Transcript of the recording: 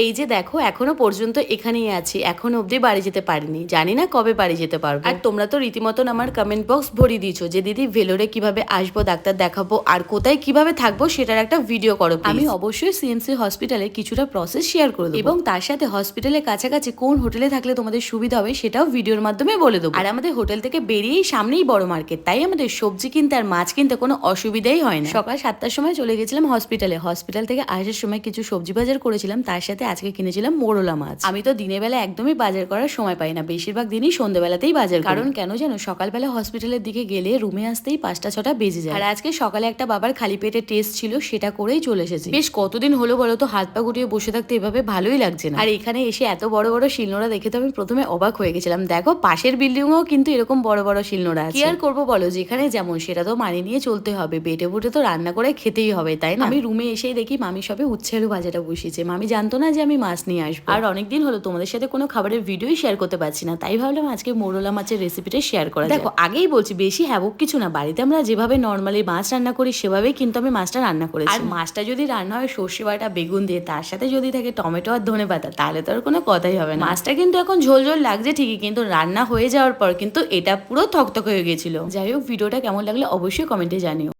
এই যে দেখো এখনও পর্যন্ত এখানেই আছি। এখন অবধি বাড়ি যেতে পারিনি। জানি না কবে বাড়ি যেতে পারব। আর তোমরা তো রীতিমতন আমার কমেন্ট বক্স ভরিয়ে দিয়েছ যে দিদি ভেলোরে কীভাবে আসব ডাক্তার দেখাবো আর কোথায় কীভাবে থাকব সেটার একটা ভিডিও করো। আমি অবশ্যই সিএমসি হসপিটালে কিছুটা প্রসেস শেয়ার করে দেবো। এবং তার সাথে হসপিটালের কাছাকাছি কোন হোটেলে থাকলে তোমাদের সুবিধা হবে সেটাও ভিডিওর মাধ্যমে বলে দেবো। আর আমাদের হোটেল থেকে বেরিয়েই সামনেই বড় মার্কেট তাই আমাদের সবজি কিনতে আর মাছ কিনতে কোনো অসুবিধাই হয় না। সকাল সাতটার সময় চলে গেছিলাম হসপিটালে হসপিটাল থেকে আসার সময় কিছু সবজি বাজার করেছিলাম তার সাথে আজকে কিনেছিলাম মোরলা মাছ। আমি তো দিনের বেলা একদমই বাজার করার সময় পাই না। বেশিরভাগ দিনই সন্ধ্যেবেলাতেই বাজার কারণ কেন জানো, সকালবেলা হসপিটালের দিকে গেলে রুমে আসতেই পাঁচটা, ছটা বেজে যায়। আর আজকে সকালে একটা বাবার খালি পেটে টেস্ট ছিল, সেটা করেই চলে এসেছি। বেশ কতদিন হলো বলো তো হাত পা গুটিয়ে বসে থাকতে এভাবে ভালোই লাগছে না। আর এখানে এসে এত বড় বড় শিলনোড়া দেখে তো আমি প্রথমে অবাক হয়ে গেছিলাম। দেখো, পাশের বিল্ডিংও কিন্তু এরকম বড় বড় শিলনোড়া আছে। কি আর করব বলো, যেখানে যেমন, সেটা তো মানিয়ে নিয়ে চলতে হবে। বেটে বুটে তো রান্না করে খেতেই হবে, তাই না? আমি রুমে এসেই দেখি মামি সবে উচ্ছে আলু ভাজাটা বসিয়েছে। মামি জানতো না যে আমি মাছ নিয়ে আসব। আর অনেকদিন হলো তোমাদের সাথে কোনো খাবারের ভিডিওই শেয়ার করতে পারছি না তাই ভাবলাম আজকে মোরলা মাছের রেসিপিটা শেয়ার করা দেখো আগেই বলছি বেশি হ্যাবক কিছু না। বাড়িতে আমরা যেভাবে নর্মালি মাছ রান্না করি সেভাবেই কিন্তু আমি মাছটা রান্না করেছি। আর মাছটা যদি রান্না হয় সর্ষে বাটা বেগুন দিয়ে তার সাথে যদি থাকে টমেটো আর ধনে পাতা তাহলে তো আর কোনো কথাই হবে না। মাছটা কিন্তু এখন ঝোল ঝোল লাগছে ঠিকই কিন্তু রান্না হয়ে যাওয়ার পর কিন্তু এটা পুরো থকথক হয়ে গেছিল। যাই হোক ভিডিওটা কেমন লাগল অবশ্যই কমেন্টে জানিও।